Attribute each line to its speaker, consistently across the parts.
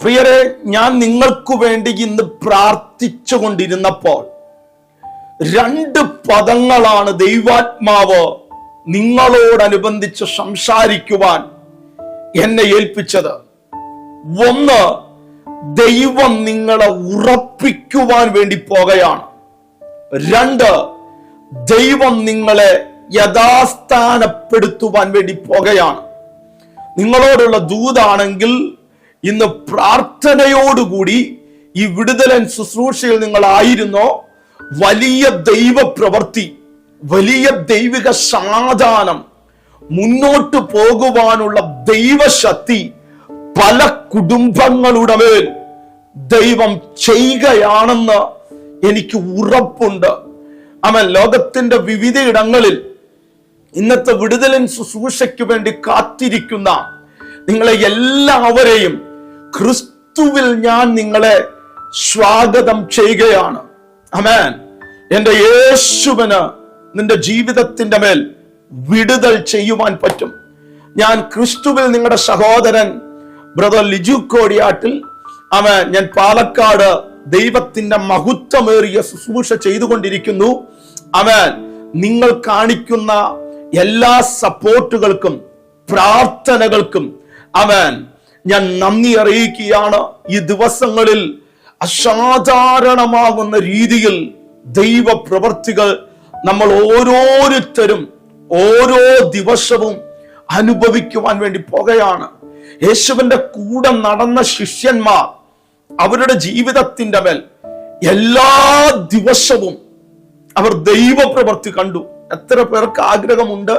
Speaker 1: പ്രിയരെ ഞാൻ നിങ്ങൾക്ക് വേണ്ടി ഇന്ന് പ്രാർത്ഥിച്ചു കൊണ്ടിരുന്നപ്പോൾ രണ്ട് പദങ്ങളാണ് ദൈവാത്മാവ് നിങ്ങളോടനുബന്ധിച്ച് സംസാരിക്കുവാൻ എന്നെ ഏൽപ്പിച്ചത്. ഒന്ന് ദൈവം നിങ്ങളെ ഉറപ്പിക്കുവാൻ വേണ്ടി പോകുകയാണ് രണ്ട് ദൈവം നിങ്ങളെ യഥാസ്ഥാനപ്പെടുത്തുവാൻ വേണ്ടി പോകുകയാണ് നിങ്ങളോടുള്ള ദൂതാണെങ്കിൽ ഇന്ന് പ്രാർത്ഥനയോടുകൂടി ഈ വിടുതലൻ ശുശ്രൂഷയിൽ നിങ്ങളായിരുന്നോ? വലിയ ദൈവ പ്രവൃത്തി വലിയ ദൈവിക സാധാനം മുന്നോട്ട് പോകുവാനുള്ള ദൈവശക്തി പല കുടുംബങ്ങളുടെ മേൽ ദൈവം ചെയ്യുകയാണെന്ന് എനിക്ക് ഉറപ്പുണ്ട്. അവൻ ലോകത്തിന്റെ വിവിധ ഇടങ്ങളിൽ ഇന്നത്തെ വിടുതലൻ ശുശ്രൂഷയ്ക്ക് വേണ്ടി കാത്തിരിക്കുന്ന നിങ്ങളെ എല്ലാവരെയും ക്രിസ്തുവിൽ ഞാൻ നിങ്ങളെ സ്വാഗതം ചെയ്യുകയാണ്. അമേൻ എന്റെ യേശുവിന് നിന്റെ ജീവിതത്തിന്റെ മേൽ വിടുതൽ ചെയ്യുവാൻ പറ്റും. ഞാൻ ക്രിസ്തുവിൽ നിങ്ങളുടെ സഹോദരൻ ബ്രദർ ലിജു കോടിയാട്ടിൽ അവൻ ഞാൻ പാലക്കാട് ദൈവത്തിന്റെ മഹത്വമേറിയ ശുശ്രൂഷ ചെയ്തുകൊണ്ടിരിക്കുന്നു. അവൻ നിങ്ങൾ കാണിക്കുന്ന എല്ലാ സപ്പോർട്ടുകൾക്കും പ്രാർത്ഥനകൾക്കും അവൻ ഞാൻ നന്ദി അറിയിക്കുകയാണ്. ഈ ദിവസങ്ങളിൽ അസാധാരണമാകുന്ന രീതിയിൽ ദൈവ പ്രവർത്തികൾ നമ്മൾ ഓരോരുത്തരും ഓരോ ദിവസവും അനുഭവിക്കുവാൻ വേണ്ടി പോകുകയാണ്. യേശുവിന്റെ കൂടെ നടന്ന ശിഷ്യന്മാർ അവരുടെ ജീവിതത്തിന്റെ മേൽ എല്ലാ ദിവസവും അവർ ദൈവപ്രവൃത്തി കണ്ടു. എത്ര പേർക്ക് ആഗ്രഹമുണ്ട്?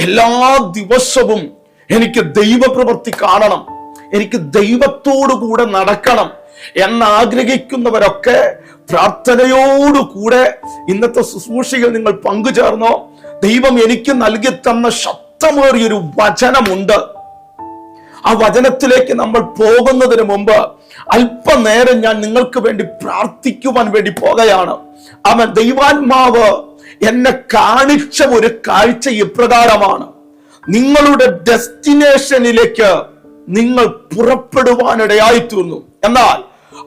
Speaker 1: എല്ലാ ദിവസവും എനിക്ക് ദൈവപ്രവൃത്തി കാണണം. എനിക്ക് ദൈവത്തോടു കൂടെ നടക്കണം എന്നാഗ്രഹിക്കുന്നവരൊക്കെ പ്രാർത്ഥനയോടുകൂടെ ഇന്നത്തെ ശുശ്രൂഷയിൽ നിങ്ങൾ പങ്കുചേർന്നോ? ദൈവം എനിക്ക് നൽകി തന്ന ശക്തമേറിയൊരു വചനമുണ്ട്. ആ വചനത്തിലേക്ക് നമ്മൾ പോകുന്നതിന് മുമ്പ് അല്പനേരം ഞാൻ നിങ്ങൾക്ക് വേണ്ടി പ്രാർത്ഥിക്കുവാൻ വേണ്ടി പോകുകയാണ്. അവൻ ദൈവാത്മാവ് എന്നെ കാണിച്ച ഒരു കാഴ്ച ഇപ്രകാരമാണ്. നിങ്ങളുടെ ഡെസ്റ്റിനേഷനിലേക്ക് നിങ്ങൾ പുറപ്പെടുവാനിടയായി തീർന്നു എന്നാൽ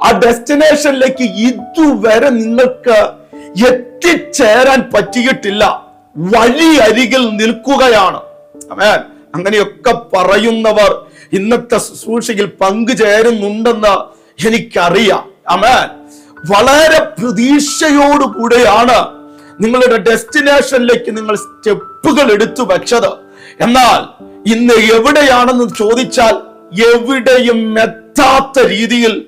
Speaker 1: ആ ഡെസ്റ്റിനേഷനിലേക്ക് ഇതുവരെ നിങ്ങൾക്ക് എത്തിച്ചേരാൻ പറ്റിയിട്ടില്ല. വഴി അരികിൽ നിൽക്കുകയാണ്. അങ്ങനെയൊക്കെ പറയുന്നവർ ഇന്നത്തെ ശുശ്രൂഷയിൽ പങ്കുചേരുന്നുണ്ടെന്ന് എനിക്കറിയാം. അമേൻ വളരെ പ്രതീക്ഷയോടുകൂടെയാണ് നിങ്ങളുടെ ഡെസ്റ്റിനേഷനിലേക്ക് നിങ്ങൾ സ്റ്റെപ്പുകൾ എടുത്തു വെച്ചത്. എന്നാൽ ഇന്ന് എവിടെയാണെന്ന് ചോദിച്ചാൽ എവിടെയും എത്താത്ത രീതിയിൽ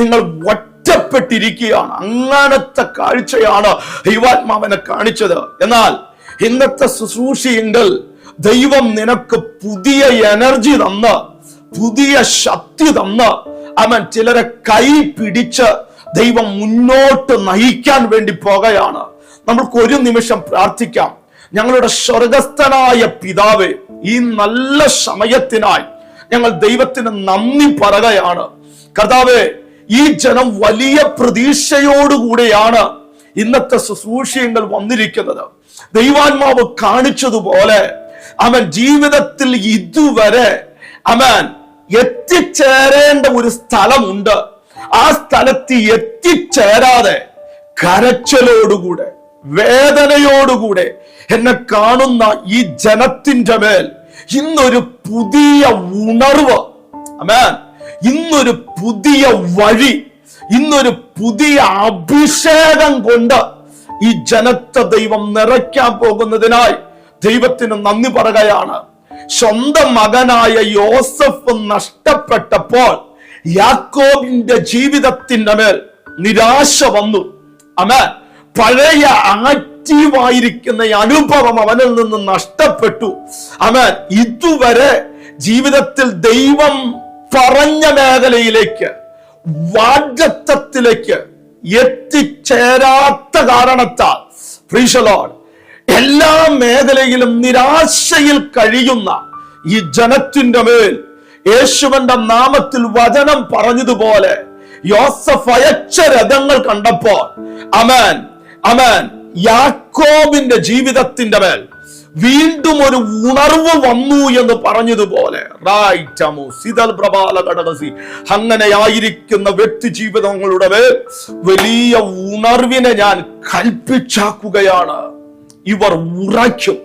Speaker 1: നിങ്ങൾ ഒറ്റപ്പെട്ടിരിക്കുകയാണ്. അങ്ങനത്തെ കാഴ്ചയാണ് ദൈവാത്മാവനെ കാണിച്ചത്. എന്നാൽ ഇന്നത്തെ ശുശ്രൂഷയെങ്കിൽ ദൈവം നിനക്ക് പുതിയ എനർജി തന്ന് പുതിയ ശക്തി തന്ന് അവൻ ചിലരെ കൈ പിടിച്ച് ദൈവം മുന്നോട്ട് നയിക്കാൻ വേണ്ടി പോകുകയാണ്. നമ്മൾക്ക് ഒരു നിമിഷം പ്രാർത്ഥിക്കാം. ഞങ്ങളുടെ സ്വർഗസ്ഥനായ പിതാവ് ഈ നല്ല സമയത്തിനായി ഞങ്ങൾ ദൈവത്തിന് നന്ദി പറയുകയാണ് കർത്താവെ ഈ ജനം വലിയ പ്രതീക്ഷയോടുകൂടെയാണ് ഇന്നത്തെ ശുശ്രൂഷ്യങ്ങൾ വന്നിരിക്കുന്നത്. ദൈവാത്മാവ് കാണിച്ചതുപോലെ അവൻ ജീവിതത്തിൽ ഇതുവരെ അവൻ എത്തിച്ചേരേണ്ട ഒരു സ്ഥലമുണ്ട്. ആ സ്ഥലത്ത് എത്തിച്ചേരാതെ കരച്ചലോടുകൂടെ വേദനയോടുകൂടെ എന്നെ കാണുന്ന ഈ ജനത്തിന്റെ മേൽ ഇന്നൊരു പുതിയ ഉണർവ്. അമേൻ ഇന്നൊരു പുതിയ വഴി. ഇന്നൊരു പുതിയ അഭിഷേകം കൊണ്ട് ഈ ജനത്തെ ദൈവം നിറയ്ക്കാൻ പോകുന്നതിനായി ദൈവത്തിന് നന്ദി പറയുകയാണ്. സ്വന്തം മകനായ യോസഫ് നഷ്ടപ്പെട്ടപ്പോൾ യാക്കോബിന്റെ ജീവിതത്തിന്റെ മേൽ നിരാശ വന്നു. അമേ പഴയ ആക്റ്റീവായിരിക്കുന്ന ഈ അനുഭവം അവനിൽ നിന്ന് നഷ്ടപ്പെട്ടു. അവൻ ഇതുവരെ ജീവിതത്തിൽ ദൈവം പറഞ്ഞ മേഖലയിലേക്ക് വാഗ്ദത്വത്തിലേക്ക് എത്തിച്ചേരാത്ത കാരണത്താൽ ഫ്രീഷലോൺ എല്ലാ മേഖലയിലും നിരാശയിൽ കഴിയുന്ന ഈ ജനത്തിന്റെ മേൽ യേശുവന്റെ നാമത്തിൽ വചനം പറഞ്ഞതുപോലെ യോസഫ് അയച്ച രഥങ്ങൾ കണ്ടപ്പോൾ അമൻ അമൻ യാക്കോബിന്റെ ജീവിതത്തിന്റെ മേൽ വീണ്ടും ഒരു ഉണർവ് വന്നു എന്ന് പറഞ്ഞതുപോലെ. അങ്ങനെ ആയിരിക്കുന്ന വ്യക്തി ജീവിതങ്ങളുടെ മേൽ വലിയ ഉണർവിനെ ഞാൻ കൽപ്പിച്ചാക്കുകയാണ്. ഇവർ ഉറയ്ക്കും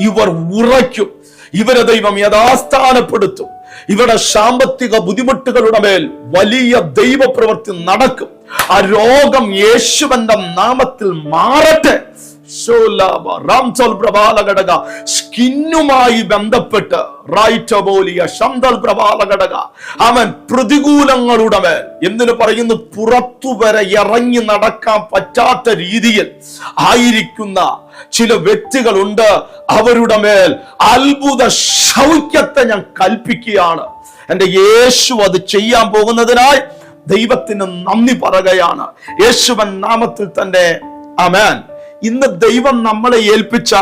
Speaker 1: ഇവർ ഉറയ്ക്കും ഇവരെ ദൈവം യഥാസ്ഥാനപ്പെടുത്തും. ഇവരുടെ സാമ്പത്തിക ബുദ്ധിമുട്ടുകളുടെ മേൽ വലിയ ദൈവപ്രവൃത്തി നടക്കും. ആ രോഗം യേശുവന്റെ നാമത്തിൽ മാറട്ടെ. സ്കിന്നുമായി ബന്ധപ്പെട്ട് റൈറ്റ് പോലിയ ശന്തൽ പ്രഭാല ഘടക അവൻ പ്രതികൂലങ്ങളുടെ മേൽ എന്തിനു പറയുന്നു പുറത്തു വരെ ഇറങ്ങി നടക്കാൻ പറ്റാത്ത രീതിയിൽ ആയിരിക്കുന്ന ചില വ്യക്തികളുണ്ട്. അവരുടെ മേൽ അത്ഭുത ശൗക്യത്തെ ഞാൻ കൽപ്പിക്കുകയാണ്. എന്റെ യേശു അത് ചെയ്യാൻ പോകുന്നതിനായി ദൈവത്തിന് നന്ദി പറയുകയാണ്. യേശുവൻ നാമത്തിൽ തന്നെ അമേൻ ഇന്ന് ദൈവം നമ്മളെ ഏൽപ്പിച്ച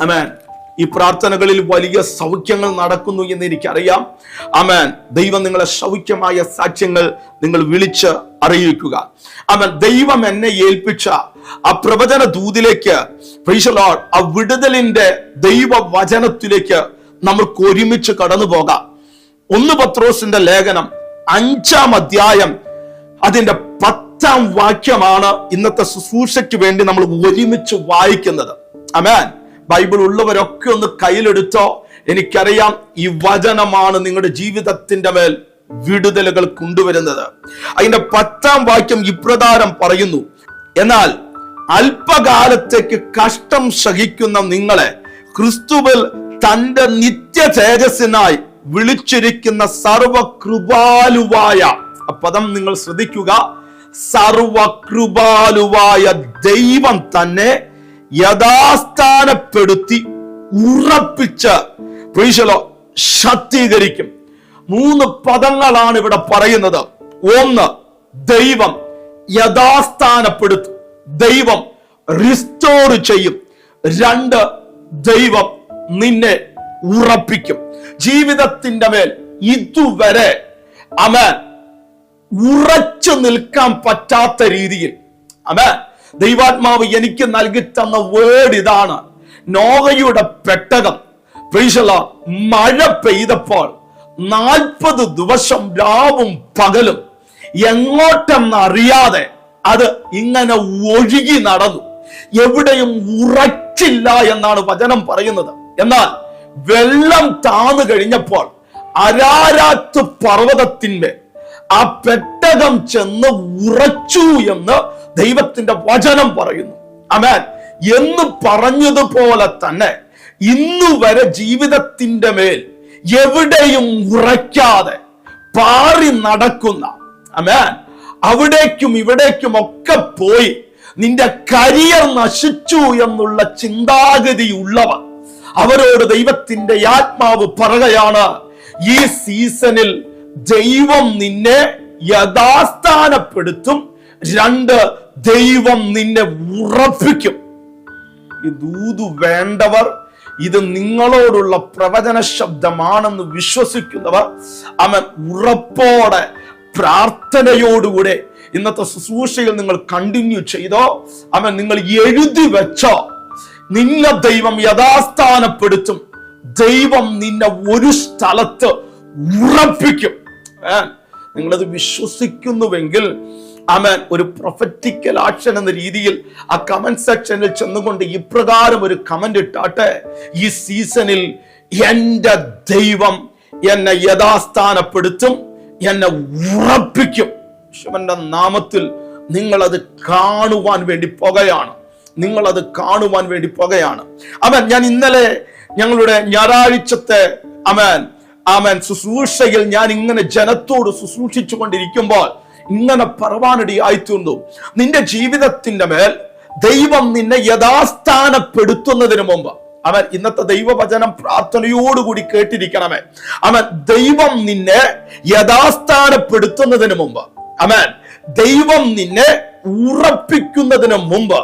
Speaker 1: അമേൻ ഈ പ്രാർത്ഥനകളിൽ വലിയ സൗഖ്യങ്ങൾ നടക്കുന്നു എന്ന് എനിക്കറിയാം. അമേൻ ദൈവം നിങ്ങളെ സൗഖ്യമായ സാക്ഷ്യങ്ങൾ നിങ്ങൾ വിളിച്ച് അറിയിക്കുക. അമേൻ ദൈവം എന്നെ ഏൽപ്പിച്ച ആ പ്രവചന ദൂതിലേക്ക് ആ വിടുതലിന്റെ ദൈവ വചനത്തിലേക്ക് നമുക്ക് ഒരുമിച്ച് കടന്നു പോകാം ഒന്ന് പത്രോസിന്റെ ലേഖനം അഞ്ചാം അധ്യായം അതിന്റെ പത്താം വാക്യമാണ് ഇന്നത്തെ ശുശ്രൂഷയ്ക്ക് വേണ്ടി നമ്മൾ ഒരുമിച്ച് വായിക്കുന്നത്. അമേൻ ബൈബിൾ ഉള്ളവരൊക്കെ ഒന്ന് കയ്യിലെടുത്തോ. എനിക്കറിയാം ഈ വചനമാണ് നിങ്ങളുടെ ജീവിതത്തിന്റെ മേൽ വിടുതലുകൾ കൊണ്ടുവരുന്നത്. അതിന്റെ പത്താം വാക്യം ഇപ്രകാരം പറയുന്നു. എന്നാൽ അല്പകാലത്തേക്ക് കഷ്ടം സഹിക്കുന്ന നിങ്ങളെ ക്രിസ്തുവിൽ തന്റെ നിത്യ തേജസ്സിനായി വിളിച്ചിരിക്കുന്ന സർവകൃപാലുവായ പദം നിങ്ങൾ ശ്രദ്ധിക്കുക സർവകൃപാലുവായ ദൈവം തന്നെ യഥാസ്ഥാനപ്പെടുത്തി ഉറപ്പിച്ച് ശക്തീകരിക്കും. മൂന്ന് പദങ്ങളാണ് ഇവിടെ പറയുന്നത്. ഒന്ന് ദൈവം യഥാസ്ഥാനപ്പെടുത്തും ദൈവം റിസ്റ്റോർ ചെയ്യും. രണ്ട് ദൈവം നിന്നെ ഉറപ്പിക്കും. ജീവിതത്തിന്റെ മേൽ ഇതുവരെ അവൻ ഉറച്ചു നിൽക്കാൻ പറ്റാത്ത രീതിയിൽ അവൻ ദൈവാത്മാവ് എനിക്ക് നൽകി തന്ന വേർഡ് ഇതാണ്. നോവയുടെ പെട്ടകം. മഴ പെയ്തപ്പോൾ നാൽപ്പത് ദിവസം രാവും പകലും എങ്ങോട്ടെന്നറിയാതെ അത് ഇങ്ങനെ ഒഴുകി നടന്നു. എവിടെയും ഉറച്ചില്ല എന്നാണ് വചനം പറയുന്നത്. എന്നാൽ വെള്ളം താന്നു കഴിഞ്ഞപ്പോൾ അരാരാത്ത് പർവതത്തിന്മേൽ ആ പെട്ടകം ചെന്ന് ഉറച്ചു എന്ന് ദൈവത്തിന്റെ വചനം പറയുന്നു. അമേൻ എന്ന് പറഞ്ഞതുപോലെ തന്നെ ഇന്നു വരെ ജീവിതത്തിന്റെ മേൽ എവിടെയും ഉറയ്ക്കാതെ പാറി നടക്കുന്ന അമേൻ അവിടേക്കും ഇവിടേക്കും ഒക്കെ പോയി നിന്റെ കരിയർ നശിച്ചു എന്നുള്ള ചിന്താഗതിയുള്ളവർ അവരോട് ദൈവത്തിന്റെ ആത്മാവ് പറയുകയാണ് ഈ സീസണിൽ ദൈവം നിന്നെ യഥാസ്ഥാനപ്പെടുത്തും രണ്ട് ദൈവം നിന്നെ ഉറപ്പിക്കും. ദൂതു വേണ്ടവർ ഇത് നിങ്ങളോടുള്ള പ്രവചന ശബ്ദമാണെന്ന് വിശ്വസിക്കുന്നവർ അവൻ ഉറപ്പോടെ പ്രാർത്ഥനയോടുകൂടെ ഇന്നത്തെ ശുശ്രൂഷയിൽ നിങ്ങൾ കണ്ടിന്യൂ ചെയ്തോ അവൻ നിങ്ങൾ എഴുതി വെച്ചോ. നിന്നെ ദൈവം യഥാസ്ഥാനപ്പെടുത്തും. ദൈവം നിന്നെ ഒരു സ്ഥലത്ത് ഉറപ്പിക്കും? നിങ്ങളത് വിശ്വസിക്കുന്നുവെങ്കിൽ അമൻ ഒരു പ്രൊഫറ്റിക്കൽ ആക്ഷൻ എന്ന രീതിയിൽ ആ കമന്റ് സെക്ഷനിൽ ചെന്നുകൊണ്ട് ഇപ്രകാരം ഒരു കമന്റ് ഇട്ടാട്ടെ. ഈ സീസണിൽ എന്റെ ദൈവം എന്നെ യഥാസ്ഥാനപ്പെടുത്തും എന്നെ ഉറപ്പിക്കും. ശിവന്റെ നാമത്തിൽ നിങ്ങളത് കാണുവാൻ വേണ്ടി പോകുകയാണ്. നിങ്ങളത് കാണുവാൻ വേണ്ടി പോകുകയാണ് അവൻ ഞാൻ ഇന്നലെ ഞങ്ങളുടെ ഞായറാഴ്ചത്തെ അമൻ അവൻ ശുശ്രൂഷയിൽ ഞാൻ ഇങ്ങനെ ജനത്തോട് ശുശ്രൂഷിച്ചു കൊണ്ടിരിക്കുമ്പോൾ ഇങ്ങനെ പറവാനിടയായിത്തീർന്നു നിന്റെ ജീവിതത്തിന്റെ മേൽ ദൈവം നിന്നെ യഥാസ്ഥാനപ്പെടുത്തുന്നതിന് മുമ്പ് അവൻ ഇന്നത്തെ ദൈവവചനം പ്രാർത്ഥനയോടുകൂടി കേട്ടിരിക്കണമേ. അവൻ ദൈവം നിന്നെ യഥാസ്ഥാനപ്പെടുത്തുന്നതിന് മുമ്പ് അവൻ ദൈവം നിന്നെ ഉറപ്പിക്കുന്നതിന് മുമ്പ്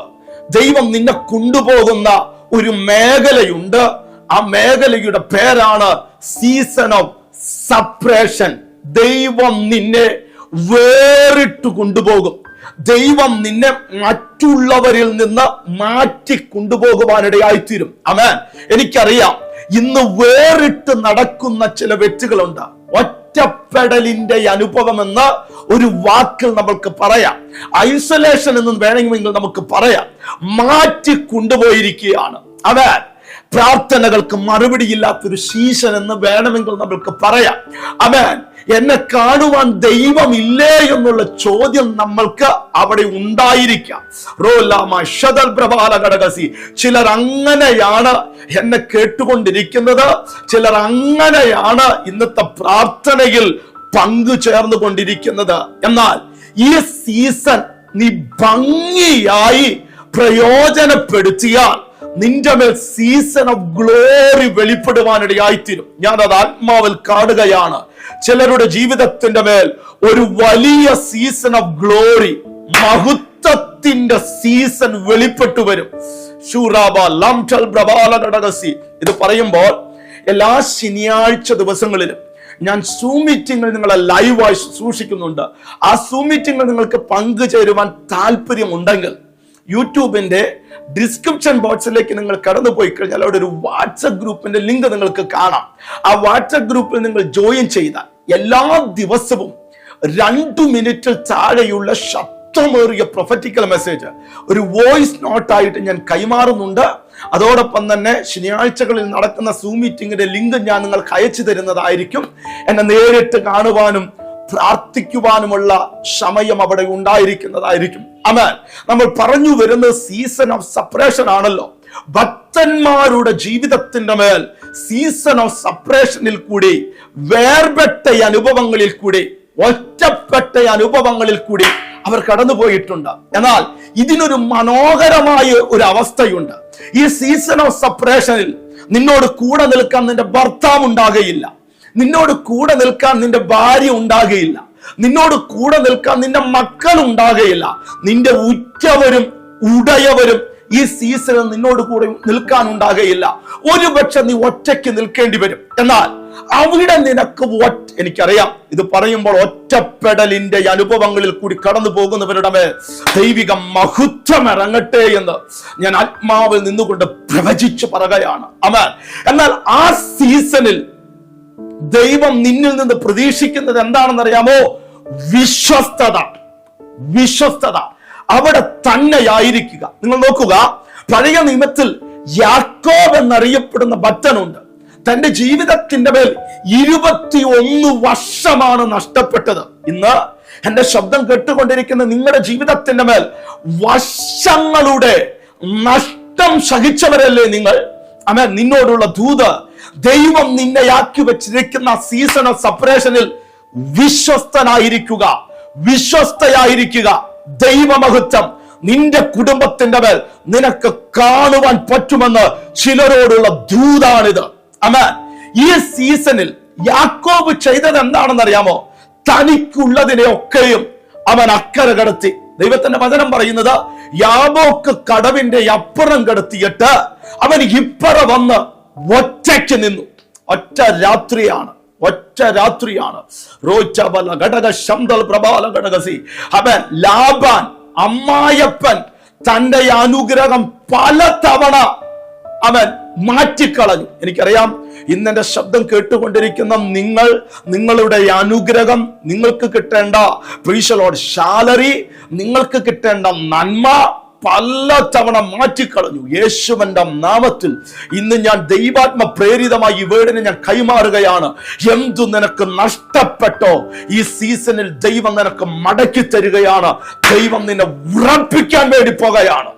Speaker 1: ദൈവം നിന്നെ കൊണ്ടുപോകുന്ന ഒരു മേഖലയുണ്ട്. ആ മേഖലയുടെ പേരാണ് സീസൺ ഓഫ് സപ്രേഷൻ ദൈവം നിന്നെ വേറിട്ട് കൊണ്ടുപോകും. ദൈവം നിന്നെ മറ്റുള്ളവരിൽ നിന്ന് മാറ്റി കൊണ്ടുപോകുവാനിടയായിത്തീരും. അമേ എനിക്കറിയാം ഇന്ന് വേറിട്ട് നടക്കുന്ന ചില വ്യക്തികളുണ്ട്. ഒറ്റപ്പെടലിന്റെ അനുഭവം എന്ന് ഒരു വാക്കിൽ നമ്മൾക്ക് പറയാം. ഐസൊലേഷൻ എന്ന് വേണമെങ്കിൽ നമുക്ക് പറയാം. മാറ്റി കൊണ്ടുപോയിരിക്കുകയാണ് അവൻ പ്രാർത്ഥനകൾക്ക് മറുപടിയില്ലാത്തൊരു സീസൺ എന്ന് വേണമെങ്കിൽ നമ്മൾക്ക് പറയാം. അവൻ എന്നെ കാണുവാൻ ദൈവമില്ലേ എന്നുള്ള ചോദ്യം നമ്മൾക്ക് അവിടെ ഉണ്ടായിരിക്കാം. ഘടകസി ചിലർ അങ്ങനെയാണ് എന്നെ കേട്ടുകൊണ്ടിരിക്കുന്നത്. ചിലർ അങ്ങനെയാണ് ഇന്നത്തെ പ്രാർത്ഥനയിൽ പങ്കു ചേർന്നു കൊണ്ടിരിക്കുന്നത് എന്നാൽ ഈ സീസൺ നീ ഭംഗിയായി പ്രയോജനപ്പെടുത്തിയാൽ നിന്റെ മേൽ സീസൺ ഓഫ് ഗ്ലോറി വെളിപ്പെടുവാനിടയായിത്തീരും. ഞാൻ അത് ആത്മാവിൽ കാണുകയാണ്. ചിലരുടെ ജീവിതത്തിന്റെ മേൽ ഒരു വലിയ സീസൺ ഓഫ് ഗ്ലോറി മഹത്വത്തിന്റെ സീസൺ വെളിപ്പെട്ടു വരും. ഇത് പറയുമ്പോൾ എല്ലാ ശനിയാഴ്ച ദിവസങ്ങളിലും ഞാൻ സൂം മീറ്റിംഗിൽ നിങ്ങളെ ലൈവായി സൂക്ഷിക്കുന്നുണ്ട്. ആ സൂം മീറ്റിംഗിൽ നിങ്ങൾക്ക് പങ്കുചേരുവാൻ താല്പര്യമുണ്ടെങ്കിൽ യൂട്യൂബിന്റെ ഡിസ്ക്രിപ്ഷൻ ബോക്സിലേക്ക് നിങ്ങൾ കടന്നു പോയി കഴിഞ്ഞാൽ അവിടെ ഒരു വാട്സപ്പ് ഗ്രൂപ്പിന്റെ ലിങ്ക് നിങ്ങൾക്ക് കാണാം. ആ വാട്സപ്പ് ഗ്രൂപ്പിൽ നിങ്ങൾ ജോയിൻ ചെയ്താൽ എല്ലാ ദിവസവും രണ്ടു മിനിറ്റിൽ താഴെയുള്ള ശബ്ദമേറിയ പ്രൊഫറ്റിക്കൽ മെസ്സേജ് ഒരു വോയിസ് നോട്ടായിട്ട് ഞാൻ കൈമാറുന്നുണ്ട്. അതോടൊപ്പം തന്നെ ശനിയാഴ്ചകളിൽ നടക്കുന്ന സൂ മീറ്റിംഗിന്റെ ലിങ്ക് ഞാൻ നിങ്ങൾക്ക് അയച്ചു തരുന്നതായിരിക്കും. എന്നെ നേരിട്ട് കാണുവാനും പ്രാർത്ഥിക്കുവാനുമുള്ള സമയം അവിടെ ഉണ്ടായിരിക്കുന്നതായിരിക്കും. അമേൻ നമ്മൾ പറഞ്ഞു വരുന്ന സീസൺ ഓഫ് സപ്പറേഷൻ ആണല്ലോ. ഭക്തന്മാരുടെ ജീവിതത്തിന്റെ മേൽ സീസൺ ഓഫ് സപ്പറേഷനിൽ കൂടി വേർപെട്ട അനുഭവങ്ങളിൽ കൂടി ഒറ്റപ്പെട്ട അനുഭവങ്ങളിൽ കൂടി അവർ കടന്നുപോയിട്ടുണ്ട് എന്നാൽ ഇതിനൊരു മനോഹരമായ ഒരു അവസ്ഥയുണ്ട്. ഈ സീസൺ ഓഫ് സപ്പറേഷനിൽ നിന്നോട് കൂടെ നിൽക്കാൻ നിന്റെ ഭർത്താവ് ഉണ്ടാകുകയില്ല നിന്നോട് കൂടെ നിൽക്കാൻ നിന്റെ ഭാര്യ ഉണ്ടാകുകയില്ല നിന്നോട് കൂടെ നിൽക്കാൻ നിന്റെ മക്കൾ ഉണ്ടാകുകയില്ല നിന്റെ ഉറ്റവരും ഉടയവരും ഈ സീസണിൽ നിന്നോട് കൂടെ നിൽക്കാൻ ഉണ്ടാകുകയില്ല ഒരുപക്ഷെ നീ ഒറ്റയ്ക്ക് നിൽക്കേണ്ടി വരും. എന്നാൽ അവിടെ നിനക്ക് ഒറ്റ എനിക്കറിയാം ഇത് പറയുമ്പോൾ ഒറ്റപ്പെടലിന്റെ അനുഭവങ്ങളിൽ കൂടി കടന്നു പോകുന്നവരുടെ മേൽ ദൈവിക മഹുത്വം ഇറങ്ങട്ടെ എന്ന് ഞാൻ ആത്മാവിൽ നിന്നുകൊണ്ട് പ്രവചിച്ചു പറയുകയാണ്. അമേൻ എന്നാൽ ആ സീസണിൽ ദൈവം നിന്നിൽ നിന്ന് പ്രതീക്ഷിക്കുന്നത് എന്താണെന്ന് അറിയാമോ വിശ്വസ്തത. വിശ്വസ്തത. അവിടെ തന്നെയായിരിക്കുക. നിങ്ങൾ നോക്കുക പഴയ നിയമത്തിൽ യാക്കോബ് എന്നറിയപ്പെടുന്ന ഭക്തനുണ്ട് തന്റെ ജീവിതത്തിന്റെ മേൽ ഇരുപത്തി ഒന്ന് വർഷമാണ് നഷ്ടപ്പെട്ടത്. ഇന്ന് എന്റെ ശബ്ദം കേട്ടുകൊണ്ടിരിക്കുന്ന നിങ്ങളുടെ ജീവിതത്തിന്റെ മേൽ വർഷങ്ങളുടെ നഷ്ടം സഹിച്ചവരല്ലേ നിങ്ങൾ? അമേ നിന്നോടുള്ള ദൂത് ദൈവം നിന്നെയാക്കി വെച്ചിരിക്കുന്ന സീസൺ ഓഫ് സപ്പറേഷനിൽ വിശ്വസ്തനായിരിക്കുക. വിശ്വസ്തയായിരിക്കുക. ദൈവമഹത്വം. നിന്റെ കുടുംബത്തിന്റെ മേൽ നിനക്ക് കാണുവാൻ പറ്റുമെന്ന് ചിലരോടുള്ള ദൂതാണിത്. അമ ഈ സീസണിൽ യാക്കോബ് ചെയ്തത് എന്താണെന്ന് അറിയാമോ തനിക്കുള്ളതിനെ ഒക്കെയും അവൻ അക്കര കടത്തി. ദൈവത്തിന്റെ വചനം പറയുന്നത് യാബോക്ക് കടവിന്റെ അപ്പുറം കടത്തിയിട്ട് അവൻ ഇപ്പറ വന്ന് ഒറ്റയ്ക്ക് നിന്നു. ഒറ്റ രാത്രിയാണ്. ഒറ്റ രാത്രിയാണ്. റോച്ചബല ഘടക ശന്തൽ പ്രബാല ഘടകസി അവൻ ലാബാൻ അമ്മായപ്പൻ തന്റെ അനുഗ്രഹം പല തവണ അവൻ മാറ്റിക്കളഞ്ഞു. എനിക്കറിയാം ഇന്ന് എന്റെ ശബ്ദം കേട്ടുകൊണ്ടിരിക്കുന്ന നിങ്ങൾ നിങ്ങളുടെ അനുഗ്രഹം നിങ്ങൾക്ക് കിട്ടേണ്ട പ്രീശലോട് ശാലറി നിങ്ങൾക്ക് കിട്ടേണ്ട നന്മ പല തവണ മാറ്റിക്കളഞ്ഞു. യേശുവന്റെ നാമത്തിൽ ഇന്ന് ഞാൻ ദൈവാത്മ പ്രേരിതമായി ഈ ഞാൻ കൈമാറുകയാണ്. എന്തു നിനക്ക് നഷ്ടപ്പെട്ടോ ഈ സീസണിൽ ദൈവം നിനക്ക് മടക്കി തരികയാണ്. ദൈവം നിന്നെ ഉറപ്പിക്കാൻ വേണ്ടി പോകുകയാണ്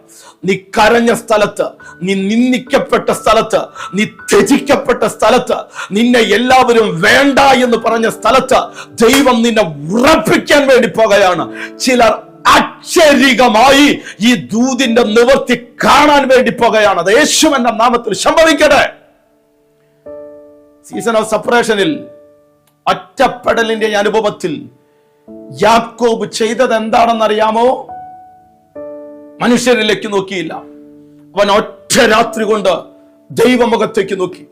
Speaker 1: നീ കരഞ്ഞ സ്ഥലത്ത് നീ നിന്ദിക്കപ്പെട്ട സ്ഥലത്ത് നീ ത്യജിക്കപ്പെട്ട സ്ഥലത്ത് നിന്നെ എല്ലാവരും വേണ്ട എന്ന് പറഞ്ഞ സ്ഥലത്ത് ദൈവം നിന്നെ ഉറപ്പിക്കാൻ വേണ്ടി പോകുകയാണ് ചിലർ അക്ഷരികമായി ഈ ദൂതിന്റെ നിവർത്തി കാണാൻ വേണ്ടി പോകുകയാണ്. അത് എന്ന നാമത്തിൽ സംഭവിക്കട്ടെ. സീസൺ ഓഫ് സപ്പറേഷനിൽ ഒറ്റപ്പെടലിന്റെ അനുഭവത്തിൽ യാക്കോബ് ചെയ്തത് എന്താണെന്നറിയാമോ? മനുഷ്യരിലേക്ക് നോക്കിയില്ല. അവൻ ഒറ്റ രാത്രി കൊണ്ട് ദൈവമുഖത്തേക്ക് നോക്കി.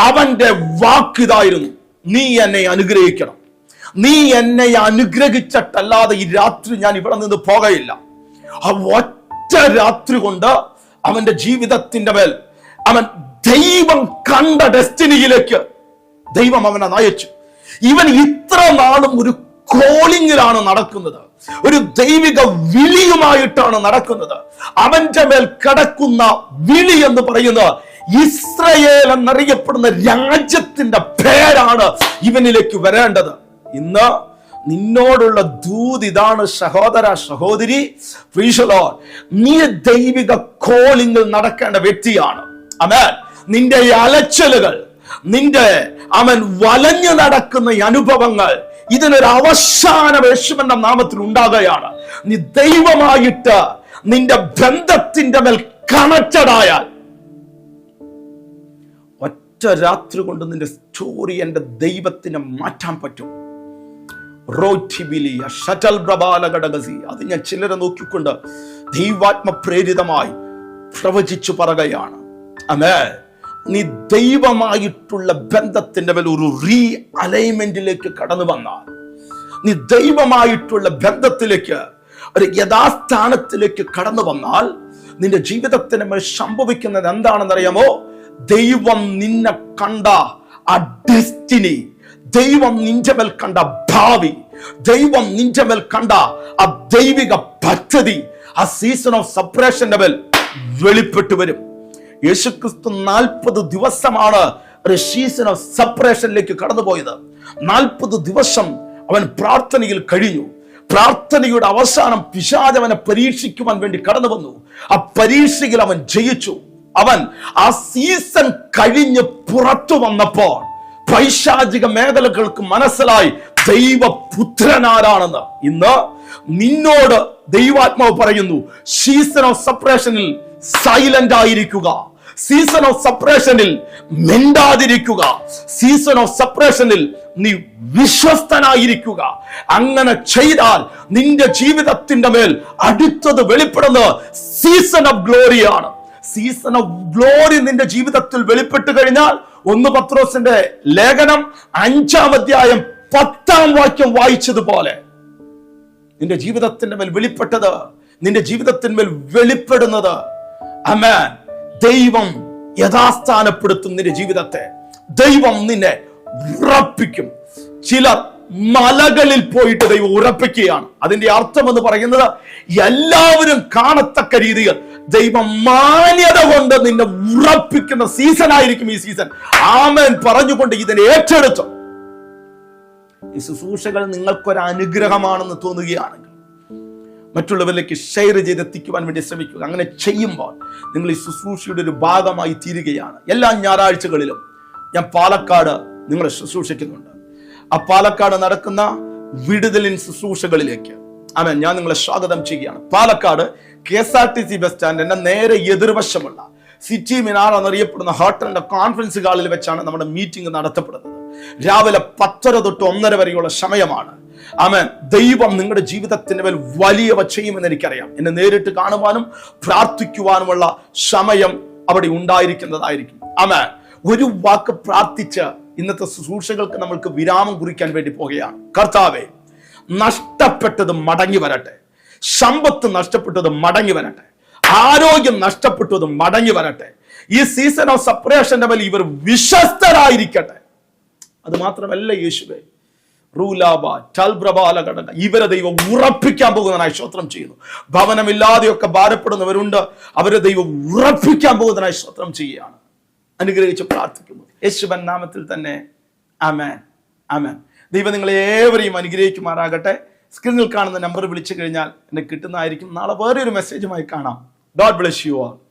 Speaker 1: അവന്റെ വാക്കിതായിരുന്നു നീ എന്നെ അനുഗ്രഹിക്കണം. നീ എന്നെ അനുഗ്രഹിച്ചിട്ടല്ലാതെ ഈ രാത്രി ഞാൻ ഇവിടെ നിന്ന് പോകയില്ല. ആ ഒറ്റ രാത്രി കൊണ്ട് അവന്റെ ജീവിതത്തിന്റെ മേൽ അവൻ ദൈവം കണ്ട ഡെസ്റ്റിനിയിലേക്ക് ദൈവം അവനെ നയിച്ചു. ഇവൻ ഇത്ര നാളും ഒരു കോളിങ്ങിലാണ് നടക്കുന്നത്. ഒരു ദൈവിക വിളിയുമായിട്ടാണ് നടക്കുന്നത്. അവന്റെ മേൽ കിടക്കുന്ന വിളി എന്ന് പറയുന്നത് ഇസ്രയേൽ എന്നറിയപ്പെടുന്ന രാജ്യത്തിന്റെ പേരാണ് ഇവനിലേക്ക് വരേണ്ടത്. ഇന്ന് നിന്നോടുള്ള ദൂത് ഇതാണ് സഹോദര സഹോദരി. പ്രീശലോ നീ ദൈവിക കോളിങ്ങിൽ നടക്കേണ്ട വ്യക്തിയാണ്. അമേൻ നിന്റെ അലച്ചലുകൾ നിന്റെ അവൻ വലഞ്ഞു നടക്കുന്ന അനുഭവങ്ങൾ ഇതിനൊരു അവസാന യേശുവിന്റെ നാമത്തിൽ ഉണ്ടാകുകയാണ്. നീ ദൈവമായിട്ട് നിന്റെ ബന്ധത്തിന്റെ മേൽ കണക്റ്റഡായാൽ ഒറ്റ രാത്രി കൊണ്ട് നിന്റെ സ്റ്റോറി എന്റെ ദൈവത്തിന് മാറ്റാൻ പറ്റും. അത് ഞാൻ ചിലരെ നോക്കിക്കൊണ്ട് ദൈവാത്മ പ്രേരിതമായി പ്രവചിച്ചു പറയുകയാണ്. അമേ നീ ദൈവമായിട്ടുള്ള ബന്ധത്തിന്റെ മേൽ ഒരു റീ അലൈൻമെന്റിലേക്ക് കടന്നു വന്നാൽ നീ ദൈവമായിട്ടുള്ള ബന്ധത്തിലേക്ക് ഒരു യഥാസ്ഥാനത്തിലേക്ക് കടന്നു വന്നാൽ നിന്റെ ജീവിതത്തിന് മേൽ സംഭവിക്കുന്നത് എന്താണെന്നറിയാമോ? ദൈവം നിന്നെ കണ്ട ആ ഡെസ്റ്റിനി ദൈവം നിന്റെ മേൽ കണ്ട ഭാവി ദൈവം നിന്റെ മേൽ കണ്ട ആ ദൈവിക പദ്ധതി ആ സീസൺ ഓഫ് സപ്രേഷന്റെ മേൽ വെളിപ്പെട്ടു വരും. യേശുക്രിസ്തു നാൽപ്പത് ദിവസമാണ് ഒരു സീസൺ ഓഫ് സപ്രേഷനിലേക്ക് കടന്നുപോയത്. നാൽപ്പത് ദിവസം അവൻ പ്രാർത്ഥനയിൽ കഴിഞ്ഞു. പ്രാർത്ഥനയുടെ അവസാനം പിശാചവനെ പരീക്ഷിക്കുവാൻ വേണ്ടി കടന്നു വന്നു ആ പരീക്ഷയിൽ അവൻ ജയിച്ചു. അവൻ ആ സീസൺ കഴിഞ്ഞ് പുറത്തു വന്നപ്പോൾ പൈശാചിക മേഖലകൾക്ക് മനസ്സിലായി ദൈവപുത്രനാരാണെന്ന്. ഇന്ന് നിന്നോട് ദൈവാത്മാവ് പറയുന്നു സീസൺ ഓഫ് സപ്രേഷനിൽ സൈലന്റ് ആയിരിക്കുക. സീസൺ ഓഫ് സപ്രേഷനിൽ മിണ്ടാതിരിക്കുക. സീസൺ ഓഫ് സപ്രേഷനിൽ നീ വിശ്വസ്തനായിരിക്കുക. അങ്ങനെ ചെയ്താൽ നിന്റെ ജീവിതത്തിന്റെ മേൽ അടുത്തത് വെളിപ്പെടുന്നത് സീസൺ ഓഫ് ഗ്ലോറിയാണ് സീസൺ ഓഫ് ഗ്ലോറി നിന്റെ ജീവിതത്തിൽ വെളിപ്പെട്ട് കഴിഞ്ഞാൽ ഒന്ന് പത്രോസിന്റെ ലേഖനം അഞ്ചാം അധ്യായം പത്താം വാക്യം വായിച്ചതുപോലെ നിന്റെ ജീവിതത്തിന്റെ മേൽ വെളിപ്പെട്ടത് നിന്റെ ജീവിതത്തിന്മേൽ വെളിപ്പെടുന്നത്. അമേൻ ദൈവം യഥാസ്ഥാനപ്പെടുത്തും നിന്റെ ജീവിതത്തെ. ദൈവം നിന്നെ ഉറപ്പിക്കും. ചിലർ മലകളിൽ പോയിട്ട് ദൈവം ഉറപ്പിക്കുകയാണ്. അതിന്റെ അർത്ഥം എന്ന് പറയുന്നത് എല്ലാവരും കാണത്തക്ക രീതിയിൽ ദൈവം മാന്യത കൊണ്ട് നിന്നെ ഉറപ്പിക്കുന്ന സീസൺ ആയിരിക്കും ഈ സീസൺ ആമൻ. പറഞ്ഞുകൊണ്ട് ഇതിനെ ഏറ്റെടുത്തു. ഈ ശുശ്രൂഷകൾ നിങ്ങൾക്കൊരു അനുഗ്രഹമാണെന്ന് തോന്നുകയാണെങ്കിൽ മറ്റുള്ളവരിലേക്ക് ഷെയർ ചെയ്തെത്തിക്കുവാൻ വേണ്ടി ശ്രമിക്കുക. അങ്ങനെ ചെയ്യുമ്പോൾ നിങ്ങൾ ഈ ശുശ്രൂഷയുടെ ഒരു ഭാഗമായി തീരുകയാണ്. എല്ലാ ഞായറാഴ്ചകളിലും ഞാൻ പാലക്കാട് നിങ്ങളെ ശുശ്രൂഷിക്കുന്നുണ്ട്. ആ പാലക്കാട് നടക്കുന്ന വിടുതലിൻ ശുശ്രൂഷകളിലേക്ക് ആമേ ഞാൻ നിങ്ങളെ സ്വാഗതം ചെയ്യുകയാണ്. Palakkad K S R T C bus സ്റ്റാൻഡിന്റെ നേരെ എതിർവശമുള്ള സിറ്റി മിനാർ എന്നറിയപ്പെടുന്ന ഹോട്ടലിന്റെ കോൺഫറൻസ് ഹാളിൽ വെച്ചാണ് നമ്മുടെ മീറ്റിംഗ് നടത്തപ്പെടുന്നത്. രാവിലെ പത്തര തൊട്ട് ഒന്നര വരെയുള്ള സമയമാണ്. ആമേൻ. ദൈവം നിങ്ങളുടെ ജീവിതത്തിന്റെ മേൽ വലിയവ ചെയ്യുമെന്ന് എനിക്കറിയാം. എന്നെ നേരിട്ട് കാണുവാനും പ്രാർത്ഥിക്കുവാനുമുള്ള സമയം അവിടെ ഉണ്ടായിരിക്കുന്നതായിരിക്കും. ആമേൻ. ഒരു വാക്ക് പ്രാർത്ഥിച്ച് ഇന്നത്തെ ശുശ്രൂഷകൾക്ക് നമ്മൾക്ക് വിരാമം കുറിക്കാൻ വേണ്ടി പോകുകയാണ്. കർത്താവെ നഷ്ടപ്പെട്ടത് മടങ്ങി വരട്ടെ. സമ്പത്ത് നഷ്ടപ്പെട്ടത് മടങ്ങി വരട്ടെ. ആരോഗ്യം നഷ്ടപ്പെട്ടത് മടങ്ങി വരട്ടെ. ഈ സീസൺ ഓഫ് സപ്പറേഷന്റെ മേൽ ഇവർ വിശ്വസ്തരായിരിക്കട്ടെ. അത് മാത്രമല്ല യേശുവേ. റൂലാബ ടൽപ്രബാല ഘടന ഇവരെ ദൈവം ഉറപ്പിക്കാൻ പോകുന്നതിനായി സ്തോത്രം ചെയ്യുന്നു. ഭവനമില്ലാതെയൊക്കെ ഭാരപ്പെടുന്നവരുണ്ട്. അവരെ ദൈവം ഉറപ്പിക്കാൻ പോകുന്നതിനായി സ്തോത്രം ചെയ്യുകയാണ്. അനുഗ്രഹിച്ച് പ്രാർത്ഥിക്കുന്നു. യേശുബൻ നാമത്തിൽ തന്നെ. അമേൻ അമേൻ ദൈവം നിങ്ങളെ ഏവരെയും അനുഗ്രഹിക്കുമാറാകട്ടെ. സ്ക്രീനിൽ കാണുന്ന നമ്പർ വിളിച്ചു കഴിഞ്ഞാൽ എന്നെ കിട്ടുന്നതായിരിക്കും. നാളെ വേറെ ഒരു മെസ്സേജുമായി കാണാം. God bless you all